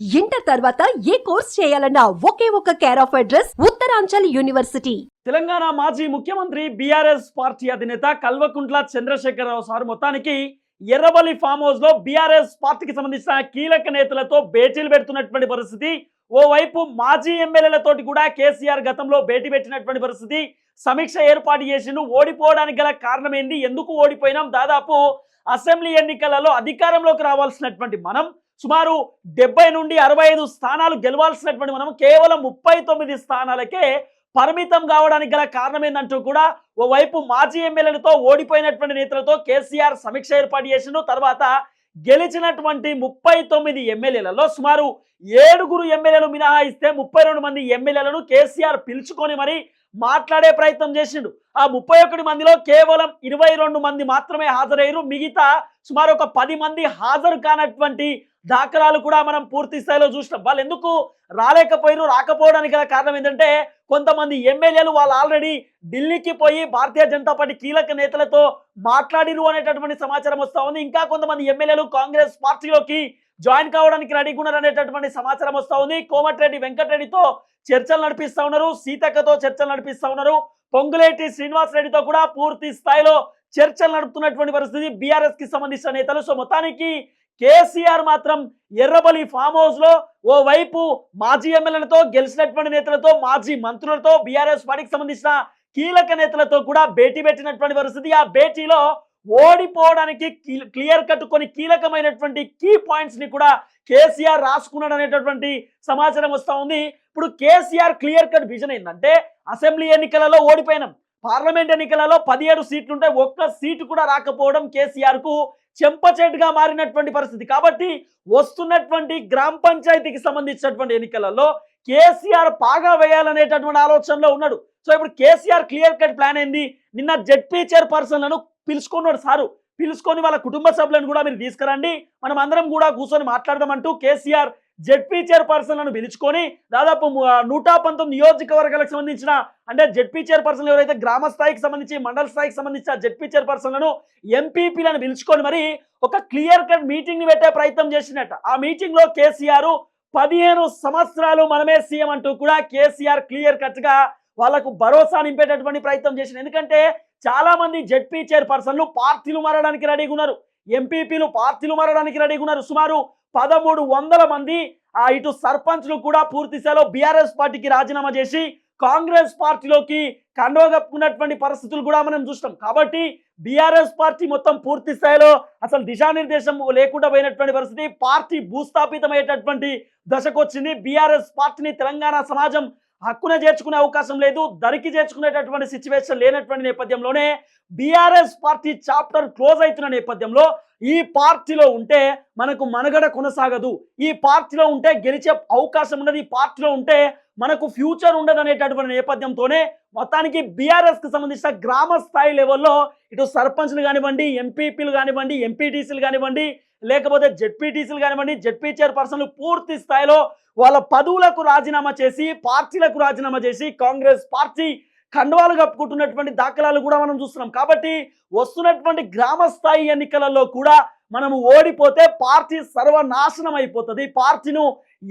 Inter తర్వాత ఏ course చేయాలన్నా ఒకే ఒక care of address Uttaranchal university. Telangana మాజీ ముఖ్యమంత్రి బీఆర్ఎస్ పార్టీ అధినేత కల్వకుంట్ల చంద్రశేఖరరావు సార్ మొత్తానికి ఎర్రబలి ఫామ్ హౌస్లో బీఆర్ఎస్ పార్టీకి సంబంధించిన కీలక నేతలతో భేటీలు పెడుతున్నటువంటి పరిస్థితి. ఓవైపు మాజీ ఎమ్మెల్యేలతోటి కూడా కేసీఆర్ గతంలో భేటీ పెట్టినటువంటి పరిస్థితి. సమీక్ష ఏర్పాటు చేసిండు ఓడిపోవడానికి గల కారణం ఏంది ఎందుకు ఓడిపోయినాం దాదాపు అసెంబ్లీ ఎన్నికలలో అధికారంలోకి రావాల్సినటువంటి మనం సుమారు డెబ్బై నుండి అరవై ఐదు స్థానాలు గెలవాల్సినటువంటి మనం కేవలం ముప్పై తొమ్మిది స్థానాలకే పరిమితం కావడానికి గల కారణం ఏంటంటూ కూడా ఓవైపు మాజీ ఎమ్మెల్యేలతో ఓడిపోయినటువంటి నేతలతో కేసీఆర్ సమీక్ష ఏర్పాటు చేసిండు. తర్వాత గెలిచినటువంటి ముప్పై తొమ్మిది ఎమ్మెల్యేలలో సుమారు ఏడుగురు ఎమ్మెల్యేలు మినహాయిస్తే ముప్పై రెండు మంది ఎమ్మెల్యేలను కేసీఆర్ పిలుచుకొని మరి మాట్లాడే ప్రయత్నం చేసిండు. ఆ ముప్పై ఒకటి మందిలో కేవలం ఇరవై రెండు మంది మాత్రమే హాజరయ్యారు. మిగతా సుమారు ఒక పది మంది హాజరు కానటువంటి దాఖలాలు కూడా మనం పూర్తి స్థాయిలో చూసినాం. వాళ్ళు ఎందుకు రాలేకపోయారు రాకపోవడానికి గల కారణం ఏంటంటే కొంతమంది ఎమ్మెల్యేలు వాళ్ళు ఆల్రెడీ ఢిల్లీకి పోయి భారతీయ జనతా పార్టీ కీలక నేతలతో మాట్లాడిరు అనేటటువంటి సమాచారం వస్తూ ఉంది. ఇంకా కొంతమంది ఎమ్మెల్యేలు కాంగ్రెస్ పార్టీలోకి జాయిన్ కావడానికి రెడీగా ఉన్నారు అనేటటువంటి సమాచారం వస్తూ ఉంది. కోమటిరెడ్డి వెంకటరెడ్డితో చర్చలు నడిపిస్తా ఉన్నారు. సీతక్కతో చర్చలు నడిపిస్తా ఉన్నారు. పొంగులేటి శ్రీనివాస్ రెడ్డితో కూడా పూర్తి స్థాయిలో చర్చలు నడుపుతున్నటువంటి పరిస్థితి బీఆర్ఎస్కి సంబంధించిన నేతలు. సో మొత్తానికి కేసీఆర్ మాత్రం ఎర్రబలి ఫామ్ హౌస్లో ఓవైపు మాజీ ఎమ్మెల్యేలతో గెలిచినటువంటి నేతలతో మాజీ మంత్రులతో బీఆర్ఎస్ పార్టీకి సంబంధించిన కీలక నేతలతో కూడా భేటీ పెట్టినటువంటి పరిస్థితి. ఆ భేటీలో ఓడిపోవడానికి క్లియర్ కట్ కొన్ని కీలకమైనటువంటి కీ పాయింట్స్ని కూడా కేసీఆర్ రాసుకున్నాడు అనేటటువంటి సమాచారం వస్తూ ఉంది. ఇప్పుడు కేసీఆర్ క్లియర్ కట్ విజన్ ఏంటంటే అసెంబ్లీ ఎన్నికలలో ఓడిపోయినాం. పార్లమెంట్ ఎన్నికలలో పదిహేడు సీట్లు ఉంటే ఒక్క సీటు కూడా రాకపోవడం కేసీఆర్కు చెంపచేటుగా మారినటువంటి పరిస్థితి. కాబట్టి వస్తున్నటువంటి గ్రామ పంచాయతీకి సంబంధించినటువంటి ఎన్నికలలో కేసీఆర్ పాగా వేయాలనేటటువంటి ఆలోచనలో ఉన్నాడు. సో ఇప్పుడు కేసీఆర్ క్లియర్ కట్ ప్లాన్ ఏంది? నిన్న జడ్పీ చైర్పర్సన్లను పిలుచుకున్నాడు సారు. పిలుచుకొని వాళ్ళ కుటుంబ సభ్యులను కూడా మీరు తీసుకురండి. మనం అందరం కూడా కూర్చొని మాట్లాడదామంటూ కేసీఆర్ జెడ్పీ చైర్పర్సన్లను పిలుచుకొని దాదాపు నూట పంతొమ్మిది నియోజకవర్గాలకు సంబంధించిన అంటే జెడ్పీ చైర్పర్సన్లు ఎవరైతే గ్రామ స్థాయికి సంబంధించి మండల స్థాయికి సంబంధించిన జెడ్పీ చైర్పర్సన్లను ఎంపీపీలను పిలుచుకొని మరి ఒక క్లియర్ కట్ మీటింగ్ని పెట్టే ప్రయత్నం చేసినట్ట ఆ మీటింగ్లో కేసీఆర్ పదిహేను సంవత్సరాలు మనమే సీఎం అంటూ కూడా కేసీఆర్ క్లియర్ కట్గా వాళ్ళకు వాళ్ళకు భరోసా నింపేటటువంటి ప్రయత్నం చేసిన ఎందుకంటే చాలా మంది జెడ్పీ చైర్పర్సన్లు పార్టీలు మారడానికి రెడీగా ఉన్నారు. ఎంపీపీలు పార్టీలు మారడానికి రెడీగా ఉన్నారు. సుమారు పదమూడు వందల మంది ఇటు సర్పంచ్లు కూడా పూర్తి స్థాయిలో బీఆర్ఎస్ పార్టీకి రాజీనామా చేసి కాంగ్రెస్ పార్టీలోకి కండోగప్పుకున్నటువంటి పరిస్థితులు కూడా మనం చూస్తాం కాబట్టి బీఆర్ఎస్ పార్టీ మొత్తం పూర్తి స్థాయిలో అసలు దిశానిర్దేశం లేకుండా పోయినటువంటి పరిస్థితి పార్టీ భూస్థాపితమయ్యేటటువంటి దశకు వచ్చింది. బీఆర్ఎస్ పార్టీని తెలంగాణ సమాజం హక్కున చేర్చుకునే అవకాశం లేదు దరికి చేర్చుకునేటటువంటి సిచ్యువేషన్ లేనటువంటి నేపథ్యంలోనే బీఆర్ఎస్ పార్టీ చాప్టర్ క్లోజ్ అవుతున్న నేపథ్యంలో ఈ పార్టీలో ఉంటే మనకు మనుగడ కొనసాగదు. ఈ పార్టీలో ఉంటే గెలిచే అవకాశం ఉండదు. ఈ పార్టీలో ఉంటే మనకు ఫ్యూచర్ ఉండదు అనేటటువంటి నేపథ్యంతోనే మొత్తానికి బీఆర్ఎస్కి సంబంధించిన గ్రామ స్థాయి లెవెల్లో ఇటు సర్పంచ్లు కానివ్వండి ఎంపీపీలు కానివ్వండి ఎంపీటీసీలు కానివ్వండి లేకపోతే జెడ్పీటీసీలు కానివ్వండి జెడ్పీ చైర్పర్సన్లు పూర్తి స్థాయిలో వాళ్ళ పదవులకు రాజీనామా చేసి పార్టీలకు రాజీనామా చేసి కాంగ్రెస్ పార్టీ కండువాలు కప్పుకుంటున్నటువంటి దాఖలాలు కూడా మనం చూస్తున్నాం. కాబట్టి వస్తున్నటువంటి గ్రామ స్థాయి ఎన్నికలలో కూడా మనం ఓడిపోతే పార్టీ సర్వనాశనం అయిపోతుంది. పార్టీను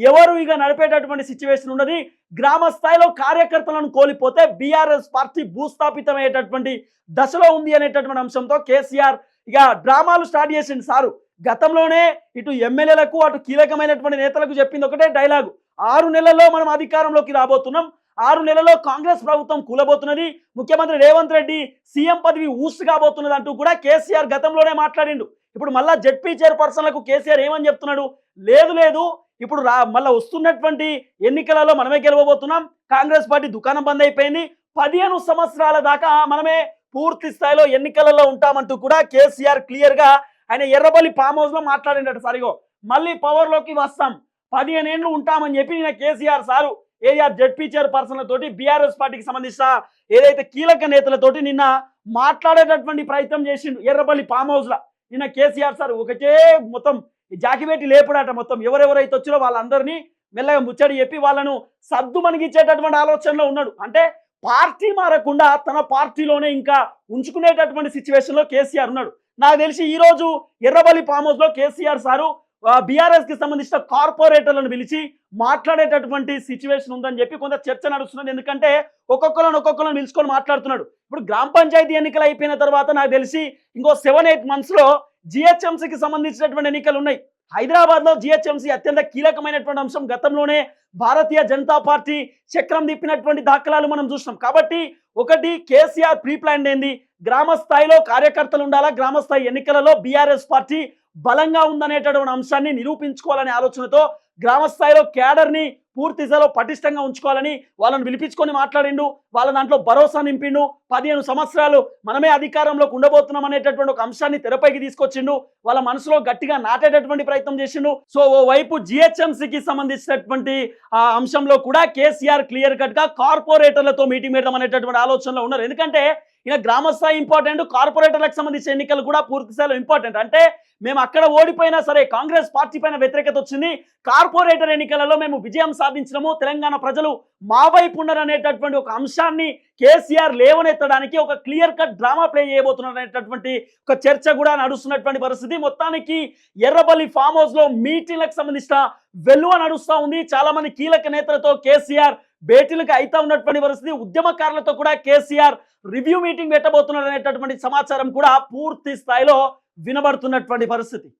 ఎవరు ఇక నడిపేటటువంటి సిచ్యువేషన్ ఉన్నది? గ్రామ స్థాయిలో కార్యకర్తలను కోల్పోతే బీఆర్ఎస్ పార్టీ భూస్థాపితమయ్యేటటువంటి దశలో ఉంది అనేటటువంటి అంశంతో కేసీఆర్ ఇక డ్రామాలు స్టార్ట్ చేసింది సారు. గతంలోనే ఇటు ఎమ్మెల్యేలకు అటు కీలకమైనటువంటి నేతలకు చెప్పింది ఒకటే డైలాగు. ఆరు నెలల్లో మనం అధికారంలోకి రాబోతున్నాం. ఆరు నెలల్లో కాంగ్రెస్ ప్రభుత్వం కూలబోతున్నది. ముఖ్యమంత్రి రేవంత్ రెడ్డి సీఎం పదవి ఊసు కాబోతున్నది అంటూ కూడా కేసీఆర్ గతంలోనే మాట్లాడిండు. ఇప్పుడు మళ్ళా జెడ్పీ చైర్పర్సన్లకు కేసీఆర్ ఏమని చెప్తున్నాడు? లేదు లేదు. ఇప్పుడు రా మళ్ళీ వస్తున్నటువంటి ఎన్నికలలో మనమే గెలవబోతున్నాం. కాంగ్రెస్ పార్టీ దుకాణం బంద్ అయిపోయింది. పదిహేను సంవత్సరాల దాకా మనమే పూర్తి స్థాయిలో ఎన్నికలలో ఉంటామంటూ కూడా కేసీఆర్ క్లియర్గా ఆయన ఎర్రబల్లి ఫామ్ హౌస్లో మాట్లాడిండట సరిగో మళ్ళీ పవర్లోకి వస్తాం. పదిహేను ఏళ్ళు ఉంటామని చెప్పి నేను కేసీఆర్ సారు ఏఆర్ జెడ్పీ చైర్పర్సన్ల తోటి బీఆర్ఎస్ పార్టీకి సంబంధించిన ఏదైతే కీలక నేతలతోటి నిన్న మాట్లాడేటటువంటి ప్రయత్నం చేసిండు ఎర్రపల్లి ఫామ్ హౌస్లో నిన్న కేసీఆర్ సార్ ఒకటే మొత్తం ఈ జాకిబెట్టి లేపుడాట మొత్తం. ఎవరెవరైతే వచ్చిరో వాళ్ళందరినీ మెల్లగా ముచ్చడి చెప్పి వాళ్ళను సద్దు మనిగిచ్చేటటువంటి ఆలోచనలో ఉన్నాడు. అంటే పార్టీ మారకుండా తన పార్టీలోనే ఇంకా ఉంచుకునేటటువంటి సిచ్యువేషన్లో కేసీఆర్ ఉన్నాడు. నాకు తెలిసి ఈ రోజు ఎర్రబల్లి ఫామ్ హౌస్లో కేసీఆర్ సారు బీఆర్ఎస్కి సంబంధించిన కార్పొరేటర్లను పిలిచి మాట్లాడేటటువంటి సిచ్యువేషన్ ఉందని చెప్పి కొంత చర్చ నడుస్తున్నది. ఎందుకంటే ఒక్కొక్కరిని ఒక్కొక్కరిని పిలుచుకొని మాట్లాడుతున్నాడు. ఇప్పుడు గ్రామ పంచాయతీ ఎన్నికలు అయిపోయిన తర్వాత నాకు తెలిసి ఇంకో సెవెన్ ఎయిట్ మంత్స్లో జిహెచ్ఎంసీకి సంబంధించినటువంటి ఎన్నికలు ఉన్నాయి. హైదరాబాద్లో జిహెచ్ఎంసీ అత్యంత కీలకమైనటువంటి అంశం గతంలోనే భారతీయ జనతా పార్టీ చక్రం తిప్పినటువంటి దాఖలాలు మనం చూసినాం. కాబట్టి ఒకటి కేసీఆర్ ప్రీ ప్లాన్ ఏంది? గ్రామ స్థాయిలో కార్యకర్తలు ఉండాలా? గ్రామ స్థాయి ఎన్నికలలో బీఆర్ఎస్ పార్టీ బలంగా ఉందనేటటువంటి అంశాన్ని నిరూపించుకోవాలనే ఆలోచనతో గ్రామస్థాయిలో క్యాడర్ని పూర్తి స్థాయిలో పటిష్టంగా ఉంచుకోవాలని వాళ్ళని పిలిపించుకొని మాట్లాడిండు. వాళ్ళ దాంట్లో భరోసా నింపిండు. పదిహేను సంవత్సరాలు మనమే అధికారంలోకి ఉండబోతున్నాం అనేటటువంటి ఒక అంశాన్ని తెరపైకి తీసుకొచ్చిండు. వాళ్ళ మనసులో గట్టిగా నాటేటటువంటి ప్రయత్నం చేసిండు. సో ఓ వైపు జిహెచ్ఎంసీకి సంబంధించినటువంటి ఆ అంశంలో కూడా కేసీఆర్ క్లియర్ కట్గా కార్పొరేటర్లతో మీటింగ్ పెడదాం అనేటటువంటి ఆలోచనలో ఉన్నారు. ఎందుకంటే ఇక గ్రామ స్థాయి ఇంపార్టెంట్ కార్పొరేటర్లకు సంబంధించిన ఎన్నికలు కూడా పూర్తి స్థాయిలో ఇంపార్టెంట్ అంటే మేము అక్కడ ఓడిపోయినా సరే కాంగ్రెస్ పార్టీ పైన వ్యతిరేకత వచ్చింది. కార్పొరేటర్ ఎన్నికలలో మేము విజయం సాధించడము తెలంగాణ ప్రజలు మా వైపు ఉన్నారనేటటువంటి ఒక అంశాన్ని కేసీఆర్ లేవనెత్తడానికి ఒక క్లియర్ కట్ డ్రామా ప్లే చేయబోతున్నారనేటటువంటి ఒక చర్చ కూడా నడుస్తున్నటువంటి పరిస్థితి. మొత్తానికి ఎర్రబల్లి ఫామ్ హౌస్లో మీటింగ్లకు సంబంధించిన వెలువ నడుస్తూ ఉంది. చాలా మంది కీలక నేతలతో కేసీఆర్ భేటీలకు అయితా ఉన్నటువంటి పరిస్థితి. ఉద్యమకారులతో కూడా కేసీఆర్ రివ్యూ మీటింగ్ పెట్టబోతున్నారు అనేటటువంటి సమాచారం కూడా పూర్తి స్థాయిలో వినబడుతున్నటువంటి పరిస్థితి.